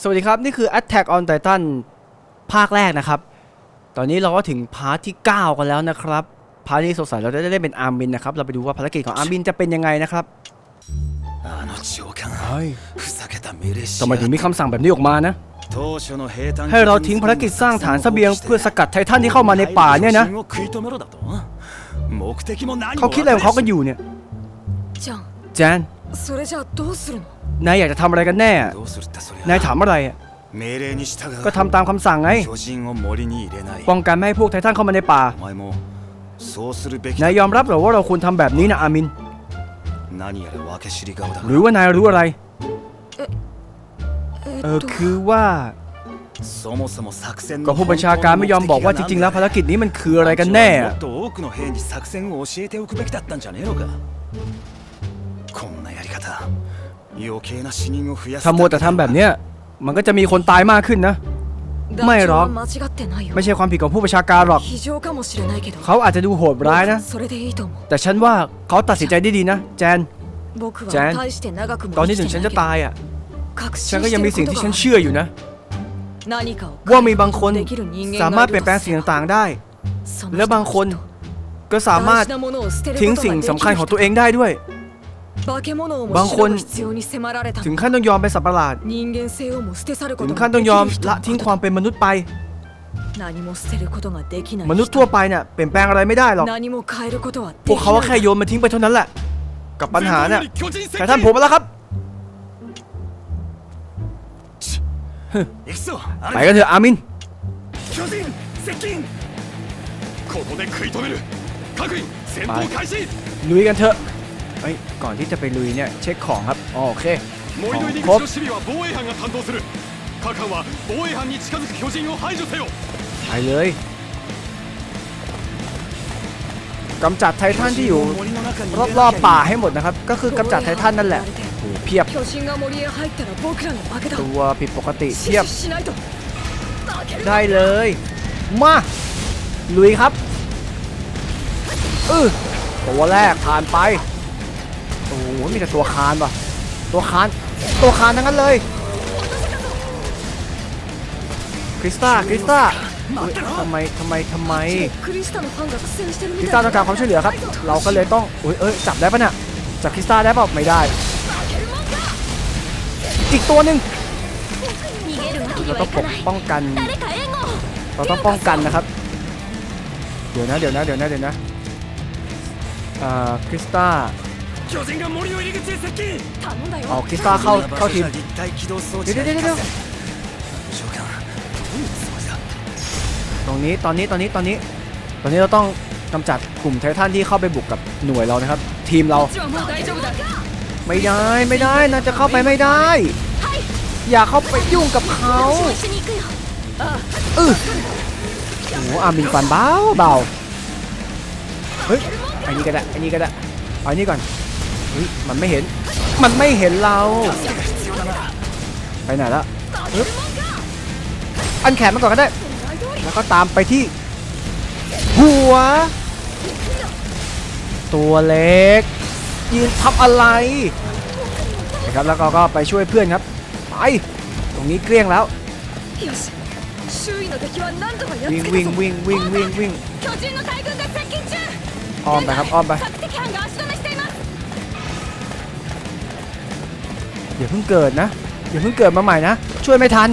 สวัสดีครับ นี่คือ Attack on Titan ภาคแรกนะครับ ตอนนี้เราก็ถึงพาร์ทที่ 9 กันแล้วนะครับ พาร์ทนี้สงสัยเราจะได้เป็นอาร์มินนะครับ เราไปดูว่าภารกิจของอาร์มินจะเป็นยังไงนะครับทำไมถึงมีคำสั่งแบบนี้ออกมานะ ให้เราทิ้งภารกิจสร้างฐานเสบียงเพื่อสกัดไททันที่เข้ามาในป่าเนี่ยนะ เขาคิดอะไรของเขากันอยู่เนี่ยแจน それじゃあどうするの นายอยากจะทำอะไรกันแน่อะ どうするってそりゃ นายถามอะไรอะ 命令に従う ก็ทำตามคำสั่งไง 巨人を森に入れない ป้องกันไม่ให้พวกไททันเข้ามาในป่า お前もそうするべき นายยอมรับเหรอว่าเราควรทำแบบนี้นะอาร์มิน 何やら分け知り顔だ หรือว่านายรู้อะไร え เอ っ อ と คือว่า そもそも作戦 ก็ の ผู้บัญชาการไม่ยอมบอกว่าจริงๆ แล้วภารกิจนี้มันคืออะไรกันแน่ も อะ っと多くの兵に作戦を教えておくべきだったんじゃねえのか ถ้ามัวแต่ทำแบบเนี้ยมันก็จะมีคนตายมากขึ้นนะ ไม่หรอกไม่ใช่ความผิดของผู้ประชาการหรอก เขาอาจจะดูโหดร้ายนะ แต่ฉันว่าเขาตัดสินใจได้ดีนะ แจน แจน ตอนนี้ถึงฉันจะตายอะ ฉันก็ยังมีสิ่งที่ฉันเชื่ออยู่นะ ว่ามีบางคนสามารถเปลี่ยนแปลงสิ่งต่างๆได้ และบางคนก็สามารถทิ้งสิ่งสำคัญของตัวเองได้ด้วย บางคนถึงขั้นต้องยอมไปสัตว์ประหลาด ถึงขั้นต้องยอมละทิ้งความเป็นมนุษย์ไป มนุษย์ทั่วไปเนี่ยเปลี่ยนแปลงอะไรไม่ได้หรอก พวกเขาแค่โยนมาทิ้งไปเท่านั้นแหละ กับปัญหาเนี่ยแต่ท่านผมมาแล้วครับ ไปกันเถอะอามินไปลุยกันเถอะ เฮ้ยก่อนที่จะไปลุยเนี่ยเช็คของครับโอเคของครบไปเลยกำจัดไททันที่อยู่รอบๆป่าให้หมดนะครับ ก็คือกำจัดไททันนั่นแหละเพียบตัวผิดปกติเพียบ ได้เลย มาลุยครับเออตัวแรกผ่านไป หมีแต่ตัวคานป่ะ ตัวคาน ตัวคานทั้งนั้นเลย คริสต้าคริสต้าทำไมทำไมทำไม คริสต้าต้องการความช่วยเหลือครับ เราก็เลยต้องเอ้ยจับได้ปะเนี่ย จับคริสต้าได้ปะไม่ได้ อีกตัวหนึ่งเราต้องปกป้องกัน เราต้องป้องกันนะครับ เดี๋ยวนะ เดี๋ยวนะ เดี๋ยวนะ เดี๋ยวนะคริสต้า เอาคริสตาเข้าเข้าทีมเดี๋ยวเดี๋ยวเดี๋ยวตรงนี้ตอนนี้ตอนนี้ตอนนี้ ตอนนี้เราต้องกำจัดกลุ่มไททันที่เข้าไปบุกกับหน่วยเรานะครับ ทีมเรา ไม่ได้ไม่ได้น่าจะเข้าไปไม่ได้ อย่าเข้าไปยุ่งกับเขาโอ้โหอามินฟันเบาเบาเฮ้ยอันนี้ก็ได้อันนี้ก็ได้เอาอันนี้ก่อน มันไม่เห็น มันไม่เห็นเรา ไปไหนละอันแขนมันก่อนก็ได้ แล้วก็ตามไปที่ หัว ตัวเล็ก ยืนทับอะไรครับแล้วก็ก็ไปช่วยเพื่อนครับ ไป ตรงนี้เกลี้ยงแล้ววิ่งวิ่งวิ่งวิ่งวิ่งวิ่งอ้อมไปครับอ้อมไป อย่าเพิ่งเกิดนะอย่าเพิ่งเกิดมาใหม่นะ ช่วยไม่ทัน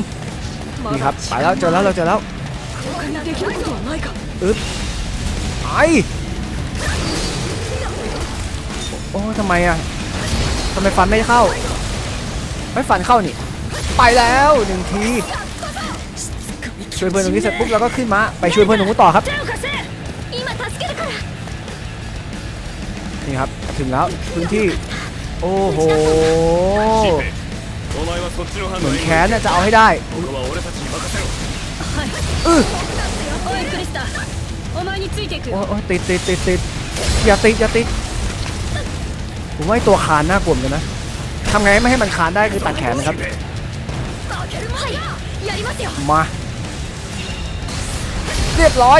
นี่ครับไปแล้วเจอแล้วเราเจอแล้วอึ๊บไอโอ้ทำไมอะทำไมฟันไม่เข้า ไม่ฟันเข้านี่ ไปแล้วหนึ่งทีช่วยเพื่อนตรงนี้เสร็จปุ๊บเราก็ขึ้นมาไปช่วยเพื่อนตรงนู้ต่อครับนี่ครับถึงแล้วพื้นที่ โอ้โหเหมือนแขนน่ะจะเอาให้ได้อือโอ้ยติดติดติดติดอย่าติดอย่าติดผมว่าตัวคานน่ากลัวกันนะทำไงไม่ให้มันคานได้คือตัดแขนนะครับ มา เรียบร้อย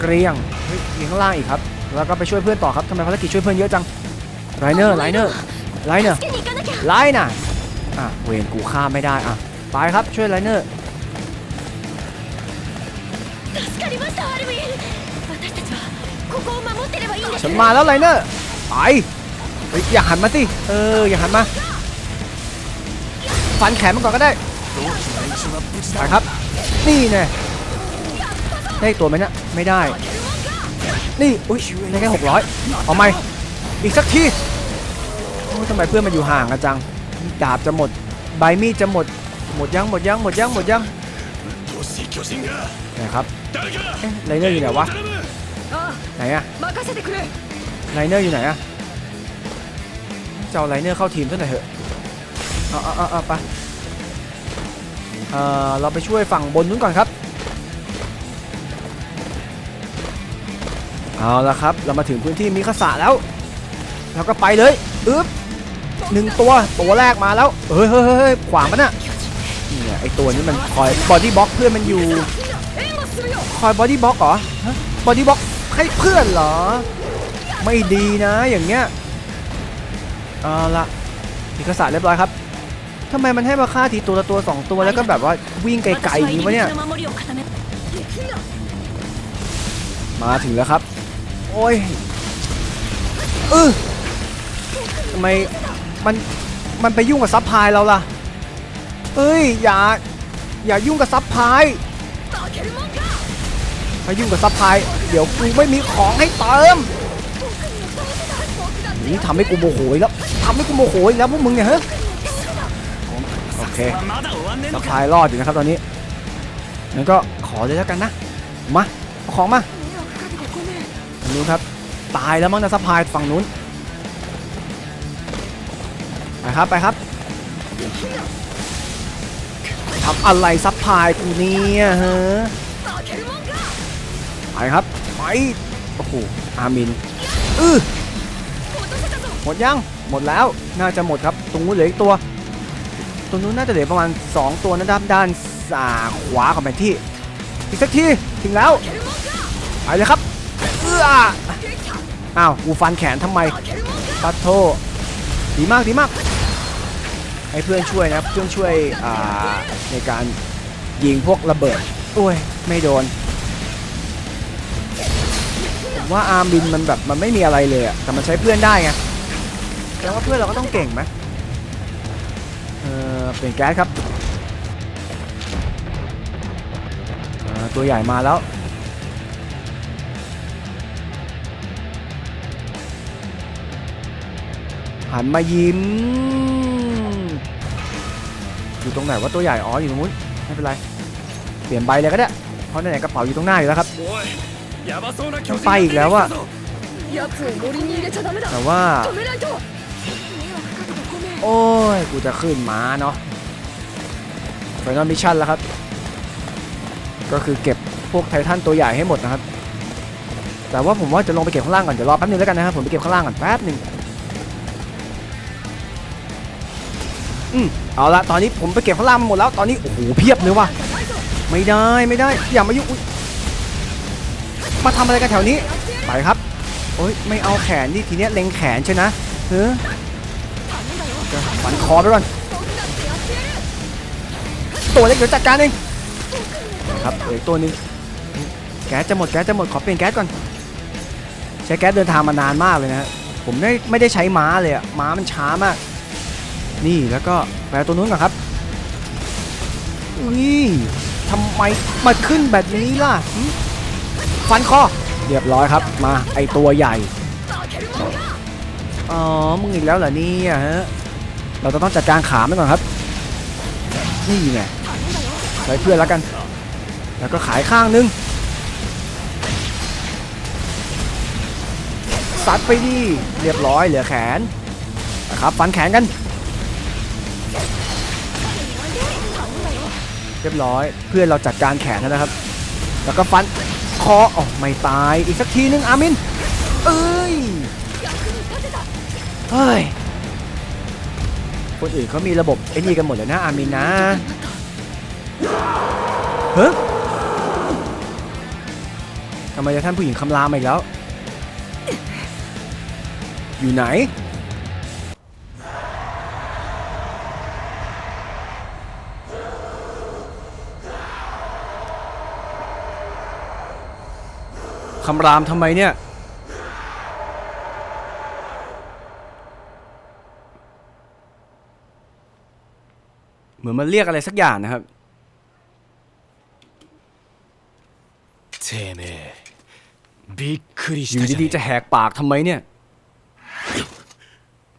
เกรียงเฮ้ยยิงข้างล่างอีกครับ แล้วก็ไปช่วยเพื่อนต่อครับทำไมภารกิจช่วยเพื่อนเยอะจัง ไลเนอร์ไลเนอร์ไลเนอร์ไลน่ะอะเวรกูฆ่าไม่ได้อะไปครับช่วยไลเนอร์ฉันมาแล้วไลเนอร์ไปอย่าหันมาสิเอออย่าหันมาฟันแขนมันก่อนก็ได้ไปครับ นี่แน่ได้ตัวไหมนะไม่ได้ นี่อุ้ยได้แค่หกร้อยเอาไหม อีกสักทีทำไมเพื่อนมันอยู่ห่างกันจัง ดาบจะหมด ใบมีดจะหมด หมดยังหมดยังหมดยังหมดยังนะครับไลเนอร์อยู่ไหนวะ ไหนอะไลเนอร์อยู่ไหนอะจะเอาไลเนอร์เข้าทีมซะหน่อยเถอะเอาเอาเอาไปเออเราไปช่วยฝั่งบนนู้นก่อนครับ เอาละครับ เรามาถึงพื้นที่มิคาสะแล้ว แล้วก็ไปเลยอึ๊บหนึ่งตัวตัวแรกมาแล้วเฮ้ยเฮ้ยเฮ้ยขวางมันอะเนี่ยไอตัวนี้มันคอยบอดี้บล็อกเพื่อนมันอยู่ คอยบอดี้บล็อกเหรอบอดี้บล็อกให้เพื่อนเหรอ ไม่ดีนะอย่างเงี้ยเอาละเอกสารเรียบร้อยครับทำไมมันให้มาฆ่าทีตัวละตัวสองตัวแล้วก็แบบว่าวิ่งไกลๆอย่างนี้วะเนี่ย มาถึงแล้วครับ โอ้ยเออ ทำไมมันมันไปยุ่งกับซับพายเราล่ะ เอ้ยอย่าอย่ายุ่งกับซับพลายมายุ่งกับซับพายเดี๋ยวกูไม่มีของให้เติมนี่ทำให้กูโมโหแล้วทำให้กูโมโหแล้วพวกมึงเนี่ยเฮ้ยโอเคซับพายรอดอยู่นะครับตอนนี้งั้นก็ขอเลยแล้วกันนะมาของมาดูครับ ตายแล้วมั้งนะซับพายฝั่งนู้น ครับไปครับทำอะไรซับพายกูเนี่ยฮะไปครับไปโอ้โหอามินอือหมดยังหมดแล้วน่าจะหมดครับ ตรงนู้นเหลืออีกตัว ตรงนู้นน่าจะเหลือประมาณ 2 ตัวนะครับด้านซ้ายขวาของแผนที่อีกสักทีถึงแล้วไปเลยครับเอ้ออ้าวกูฟันแขนทำไมปัดโทดีมากดีมาก ให้เพื่อนช่วยนะเพื่อนช่วยในการยิงพวกระเบิดโอ้ยไม่โดนผมว่าอาร์มบินมันแบบมันไม่มีอะไรเลยอะแต่มันใช้เพื่อนได้ไงแต่ว่าเพื่อนเราก็ต้องเก่งไหมเออเปลี่ยนแก๊สครับตัวใหญ่มาแล้ว หันมายิ้ม อยู่ตรงไหนว่าตัวใหญ่อ๋ออยู่ตรงนู้นไม่เป็นไร เปลี่ยนใบเลยก็ได้เพราะไหนกระเป๋าอยู่ตรงหน้าอยู่แล้วครับต้ไปอีกแล้วว่ะแต่ว่า โอ้ย กูจะขึ้นม้าเนาะไฟนอลมิชชั่นแล้วครับ ก็คือเก็บพวกไททันตัวใหญ่ให้หมดนะครับ แต่ว่าผมว่าจะลงไปเก็บข้างล่างก่อน เดี๋ยวรอแป๊บนึงแล้วกันนะครับ ผมไปเก็บข้างล่างก่อนแป๊บนึง อืมเอาละตอนนี้ผมไปเก็บข้างล่างหมดแล้วตอนนี้โอ้โหเพียบเลยว่ะไม่ได้ไม่ได้อย่ามายุ่งมาทำอะไรกันแถวนี้ไปครับโอ้ยไม่เอาแขนดิทีเนี้ยเล็งแขนใช่นะเฮ้อจะฟันคอไปก่อนตัวเล็กเดี๋ยวจัดการเองครับเออีกตัวนึงแก๊สจะหมดแก๊สจะหมดขอเปลี่ยนแก๊สก่อนใช้แก๊สเดินทางมานานมากเลยนะผมไม่ไม่ได้ใช้ม้าเลยอะม้ามันช้ามาก นี่แล้วก็ไปเอาตัวนู้นก่อนครับอุ้ยทำไมมาขึ้นแบบนี้ล่ะฟันคอเรียบร้อยครับมาไอตัวใหญ่อ๋อมึงอีกแล้วเหรอเนี่ยฮะเราจะต้องจัดการขามันก่อนครับ นี่ไงใช้เพื่อนแล้วกัน แล้วก็ขายข้างนึงซัดไปดิเรียบร้อยเหลือแขนนะครับฟันแขนกัน รียบร้อย เพื่อนเราจัดการแขนนะครับ แล้วก็ฟันคออ๋อไม่ตายอีกสักทีนึงอามิน เอ้ยเฮ้ยคนอื่นเขามีระบบไอ้นี่กันหมดเลยนะอามินนะเฮ้ยทำไมจะท่านผู้หญิงคำรามอีกแล้ว อยู่ไหน คำรามทำไมเนี่ย เหมือนมันเรียกอะไรสักอย่างนะครับเทเมบิคุริยู่ดีๆจะแหกปากทำไมเนี่ย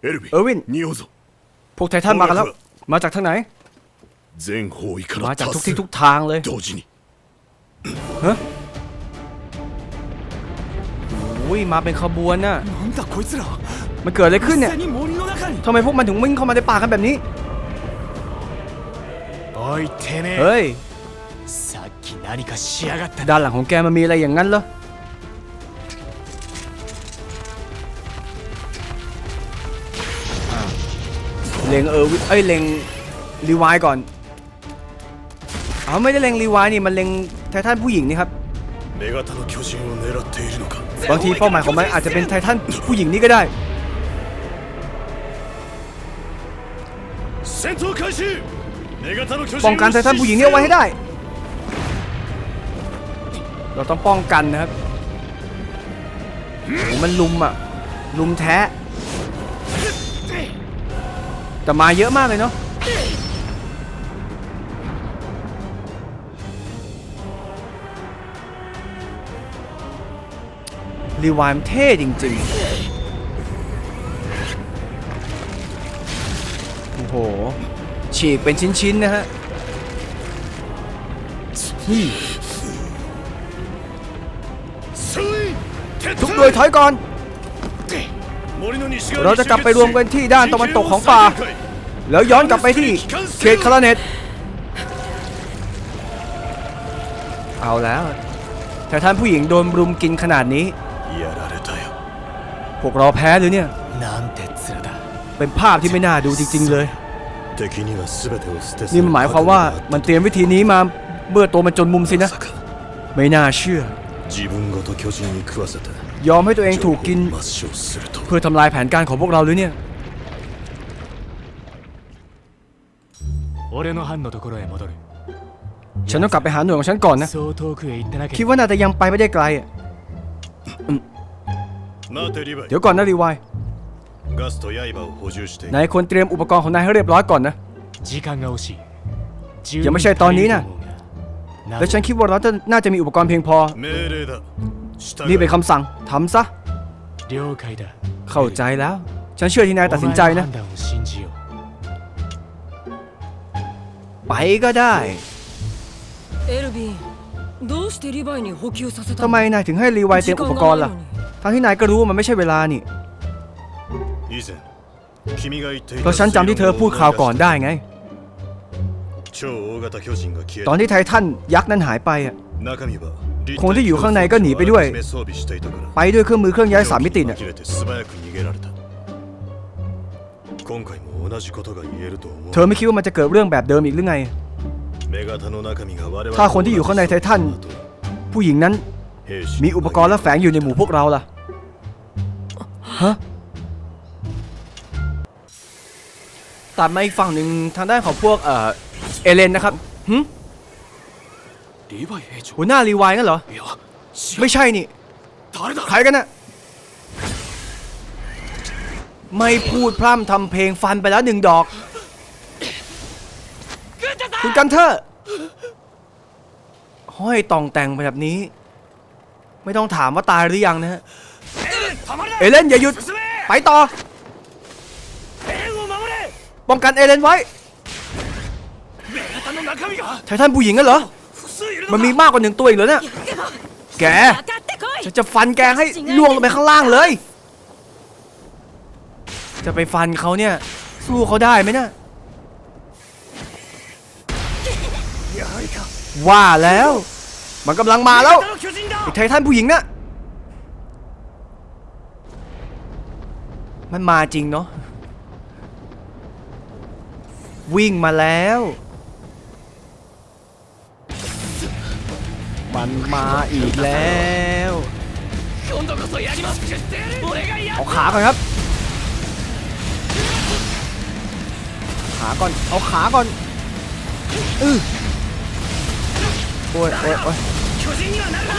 เออร์วิน พวกไททันมากันแล้ว มาจากทางไหน มาจากทุกที่ทุกทางเลยฮะ อุ้ยมาเป็นขบวนน่ะมันเกิดอะไรขึ้นเนี่ยทำไมพวกมันถึงวิ่งเข้ามาในป่ากันแบบนี้เฮ้ยด้านหลังของแกมันมีอะไรอย่างนั้นเหรอเลงเออวิเอ้ยเลงรีวายก่อนอ๋อไม่ได้เลงรีวายนี่มันเลงไททันผู้หญิงนี่ครับ บางทีเป้าหมายของมันอาจจะเป็นไททันผู้หญิงนี้ก็ได้ป้องกันไททันผู้หญิงนี้เอาไว้ให้ได้ เราต้องป้องกันนะครับมันลุมอะลุมแท้แต่มาเยอะมากเลยเนาะ รีวายมนเท่จริงๆ โอ้โห ฉีกเป็นชิ้นๆ นะฮะทุกโดยถอยก่อน เราจะกลับไปรวมกันที่ด้านตะวันตกของป่า แล้วย้อนกลับไปที่เขตคาราเนตเอาแล้ว แต่ท่านผู้หญิงโดนรุมกินขนาดนี้ やられたよ พวกเราแพ้หรือเนี่ย なんて面だ เป็นภาพที่ไม่น่าดูจริง ๆ เลย 敵には全てを捨て นี่มันหมายความว่ามันเตรียมวิธีนี้มาเมื่อตัวมันจนมุมสินะ まさか ไม่น่าเชื่อ 自分ごと巨人に食わせて ยอมให้ตัวเองถูกกิน 抹消すると เพื่อทำลายแผนการของพวกเราหรือเนี่ย 俺の班のところへ戻る ฉันต้องกลับไปหาหน่วยของฉันก่อนนะ そう遠くへ行ってなけ คิด れば ว่าน่าจะยังไปไม่ได้ไกลอะ 待てリヴァイ เดี๋ยวก่อนนะรีไวานายควรเตรียมอุปกรณ์ของนายให้เรียบร้อยก่อนนะยังไม่ใช่ตอนนี้นะแล้วฉันคิดว่าเราจะน่าจะมีอุปกรณ์เพียงพอ นี่เป็นคำสั่งทำซะ เข้าใจแล้ว ฉันเชื่อที่นายตัดสินใจนะ ไปก็ได้ ทำไมนายถึงให้รีไวเตรียมอุปกรณ์ล่ะ ทั้งที่นายก็รู้ว่ามันไม่ใช่เวลานี่เพราะฉันจำที่เธอพูดข่าวก่อนได้ไง ตอนที่ไททันยักษ์นั้นหายไปอะคนที่อยู่ข้างในก็หนีไปด้วย ไปด้วยเครื่องมือเครื่องย้ายสามมิตินี่ะเธอไม่คิดว่ามันจะเกิดเรื่องแบบเดิมอีกหรือไง ถ้าคนที่อยู่ข้างในไททันผู้หญิงนั้น มีอุปกรณ์และแฝงอยู่ในหมู่พวกเราล่ะ ฮะ ตัดมาอีกฝั่งหนึ่งทางด้านของพวกเอ่อเอเลนนะครับหึหัวหน้ารีไวายงั้นเหรอ ไม่ใช่นี่ ใครกันนะไม่พูดพร่ำทำเพลงฟันไปแล้วหนึ่งดอก คุณกันเทอร์ห้อยตองแต่งแบบนี้ ไม่ต้องถามว่าตายหรือยังนะฮะ เอเลนอย่าหยุด ไปต่อ ป้องกันเอเลนไว้ท่านผู้หญิงกันเหรอ มันมีมากกว่าหนึ่งตัวอีกเหรอเนี่ย แกฉันจะฟันแกให้ล่วงลงไปข้างล่างเลย จะไปฟันเขาเนี่ย สู้เขาได้ไหมเนี่ยว่าแล้ว มันกำลังมาแล้วไอ้ไททันผู้หญิงน่ะมันมาจริงเนาะวิ่งมาแล้ว มันมาอีกแล้วเอาขาก่อนครับ ขาก่อน เอาขาก่อน อือ โอ้ยโอ้ยโอ้ย 人にはなるな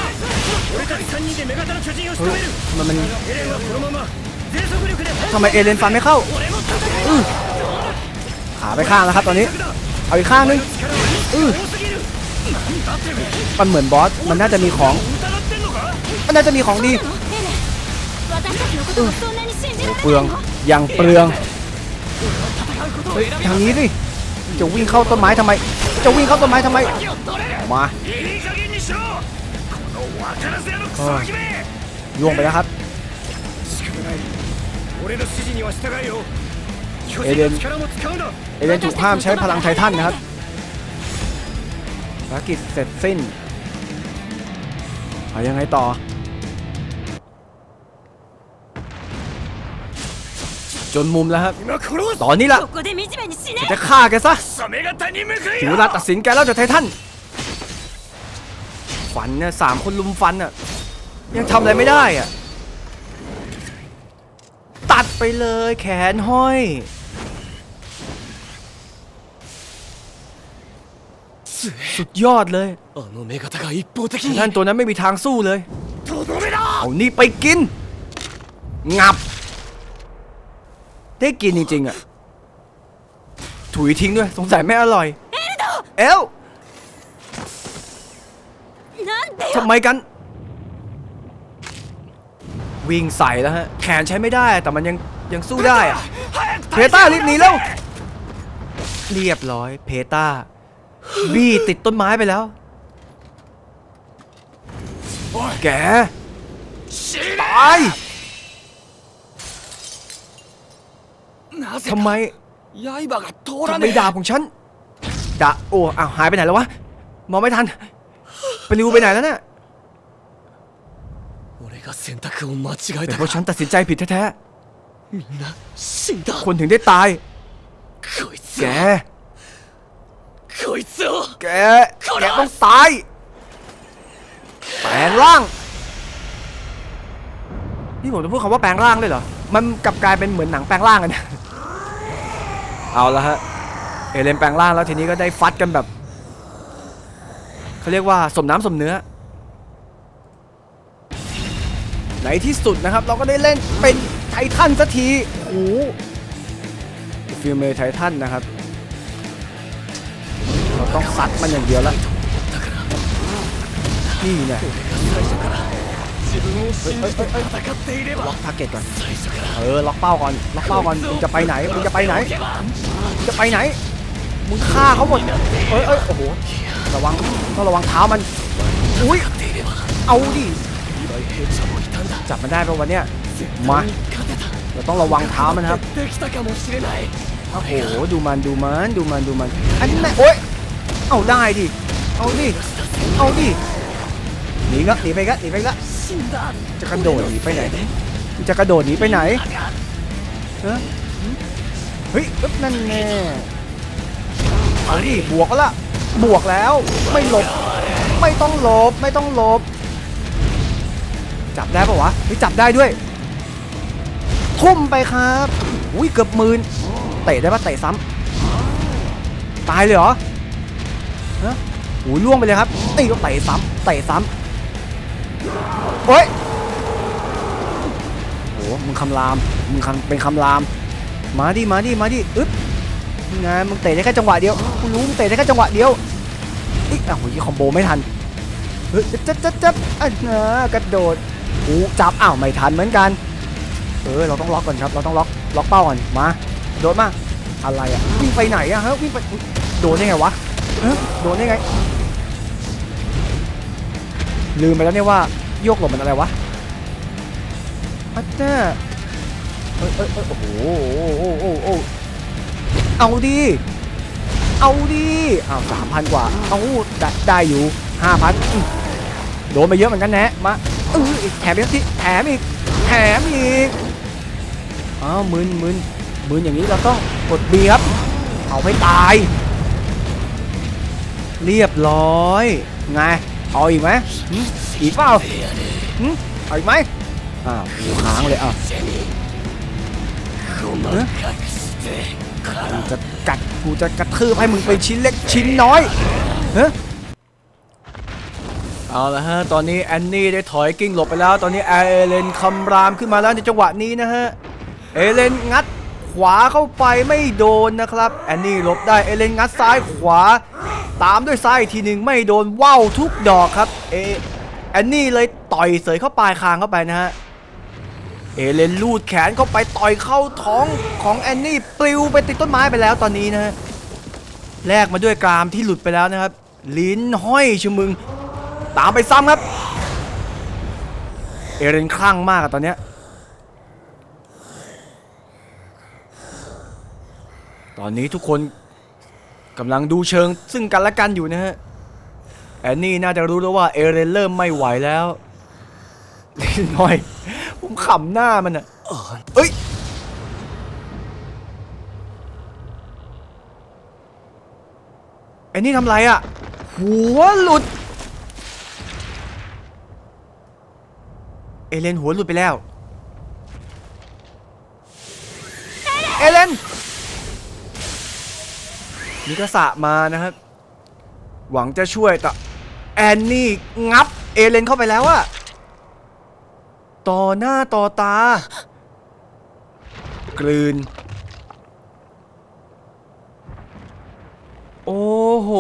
俺たち3人でメガタの巨人を仕 เฮ้ 留 ย める มันมัน エレンはこのまま全速力で ทำไมเอเลนฟันไม่เข้าอื้อขาไปข้างแล้วครับตอนนี้ เอาอีกข้างนึง 力は อื้อ 多すぎるなんだってめ มันเหมือนบอส มันน่าจะมีของ 疑ってんのか มันน่าจะมีของดี エレン私たちのことをそんなに信じられ เปลื な อง いの ยังเปลืองเฮ้ยทางนี้สิจะวิ่งเข้าต้นไม้ทำไม จะวิ่งเข้าต้นไม้ทำไม มาล่วงไปแล้วครับเอเดนเอเดนถูกห้ามใช้พลังไททันนะครับภารกิจเสร็จสิ้นไปยังไงต่อ จนมุมแล้วครับ ตอนนี้ละจะฆ่าแกซะถึงเวลาตัดสินแกแล้วจะไททัน ฟันเนี่ยสามคนลุมฟันอะยังทำอะไรไม่ได้อะตัดไปเลยแขนห้อยสุดยอดเลยท่านตัวนั้นไม่มีทางสู้เลย เอานี่ไปกิน งับ ได้กินจริงๆอะ ถุยทิ้งด้วย สงสัยไม่อร่อย เอล ทำไมกัน วิ่งใส่แล้วฮะ แขนใช้ไม่ได้แต่มันยังยังสู้ได้อะเพต้ารีบหนีแล้ว เรียบร้อยเพต้า บี้ติดต้นไม้ไปแล้ว แกตายทำไมยัยบักกัดโทำไมดาบของฉันดาโอ้อ้าวหายไปไหนแล้ววะ มองไม่ทัน ปริวไปไหนแล้วน่ะเป็นเพราะฉันตัดสินใจผิดแท้ๆคนถึงได้ตาย แก แก แกต้องตาย แปลงร่าง นี่ผมจะพูดคำว่าแปลงร่างเลยเหรอ มันกลับกลายเป็นเหมือนหนังแปลงร่างกัน เอาละฮะ เอเลนแปลงร่างแล้วทีนี้ก็ได้ฟัดกันแบบ เขาเรียกว่าสมน้ำสมเนื้อในที่สุดนะครับเราก็ได้เล่นเป็นไททันสักทีโอ้ฟิลเมไททันนะครับ เราต้องซัดมันอย่างเดียวละนี่เนี่ยล็อกทาร์เก็ตก่อน เออ ล็อกเป้าก่อน ล็อกเป้าก่อน มึงจะไปไหน มึงจะไปไหน จะไปไหน มึงฆ่าเขาหมด เอ้ยเอ้ยโอ้โห ระวังต้องระวังเท้ามันอุ้ยเอาดิจับมันได้ปะวันเนี้ยมาเราต้องระวังเท้ามันครับโอ้โหดูมันดูมันดูมันดูมันอันนี้โอ้ยเอาได้ดิเอาดิเอาดิหนีกะหนีไปกะหนีไปกะจะกระโดดหนีไปไหนจะกระโดดหนีไปไหนเฮ้ยนั่นแน่เอาดิบวกแล้ว บวกแล้ว ไม่หลบ ไม่ต้องหลบ ไม่ต้องหลบ จับได้ปะวะเฮ้ยจับได้ด้วย ทุ่มไปครับ อุ้ยเกือบหมื่นเตะได้ปะเตะซ้ำตายเลยเหรอฮะโอ้ยล่วงไปเลยครับ ตีก็เตะซ้ำเตะซ้ำโอ้ยโหมึงคำราม มึงคำเป็นคำราม มาดิ มาดิ มาดิ อึ๊บไงมึงเตะได้แค่จังหวะเดียวกูรู้มึงเตะได้แค่จังหวะเดียว อีกอะโหยคอมโบไม่ทันเฮ้ยจับจับจับอะกระโดดกูจับอ้าวไม่ทันเหมือนกันเออเราต้องล็อกก่อนครับเราต้องล็อกล็อกเป้าก่อนมาโดนมาอะไรอะวิ่งไปไหนอะฮะวิ่งไปโดนได้ไงวะฮะโดนได้ไง ลืมไปแล้วเนี่ยว่าโยกหลบมันอะไรวะอัตเตอร์เอ้ยเอ้ยเอ้ยโอ้โหโอ้โหโอ้โหเอาดิ เอาดิอ้าวสามพันกว่า เอาได้ได้อยู่ห้าพันโดนไปเยอะเหมือนกันแนะมาเอออีกแถมอีกทีแถมอีก แถมอีก อ้าวมึนมึนมึนอย่างนี้เราต้องกดบีครับเอาให้ตาย เรียบร้อย ไง เอาอีกไหมอีกเปล่าเอาอีกไหมอ้าวกูค้างเลยอะเอ๊ะกูจะกัด กูจะกระทืบให้มึงเป็นชิ้นเล็กชิ้นน้อยเฮ้เอาละฮะ ตอนนี้แอนนี่ได้ถอยกิ้งหลบไปแล้ว ตอนนี้เอเลนคำรามขึ้นมาแล้วในจังหวะนี้นะฮะ เอเลนงัดขวาเข้าไปไม่โดนนะครับแอนนี่หลบได้เอเลนงัดซ้ายขวา ตามด้วยซ้ายทีหนึ่งไม่โดนว่าวทุกดอกครับเอแอนนี่เลยต่อยเสยเข้าปลายคางเข้าไปนะฮะ เอเลนลูดแขนเข้าไปต่อยเข้าท้องของแอนนี่ปลิวไปติดต้นไม้ไปแล้วตอนนี้นะฮะแลกมาด้วยกรามที่หลุดไปแล้วนะครับ ลิ้นห้อยชะมึง ตามไปซ้ำครับ เอเรนคลั่งมากอะตอนเนี้ยตอนนี้ทุกคนกำลังดูเชิงซึ่งกันและกันอยู่นะฮะแอนนี่น่าจะรู้แล้วว่าเอเรนเริ่มไม่ไหวแล้วลิ้นห้อยำหน้ามันอะเอ้ยไอ้นี่ทำไรอะ่ะหัวหลุด เอเลนหัวหลุดไปแล้ว เอเลนมิกาสะมานะครับ หวังจะช่วยแต่แอนนี่งับเอเลนเข้าไปแล้วอะ ต่อหน้าต่อตา กลืน โอ้โห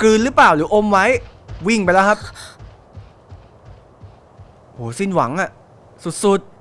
กลืนหรือเปล่าหรืออมไว้ วิ่งไปแล้วครับ โห สิ้นหวังอะสุดๆ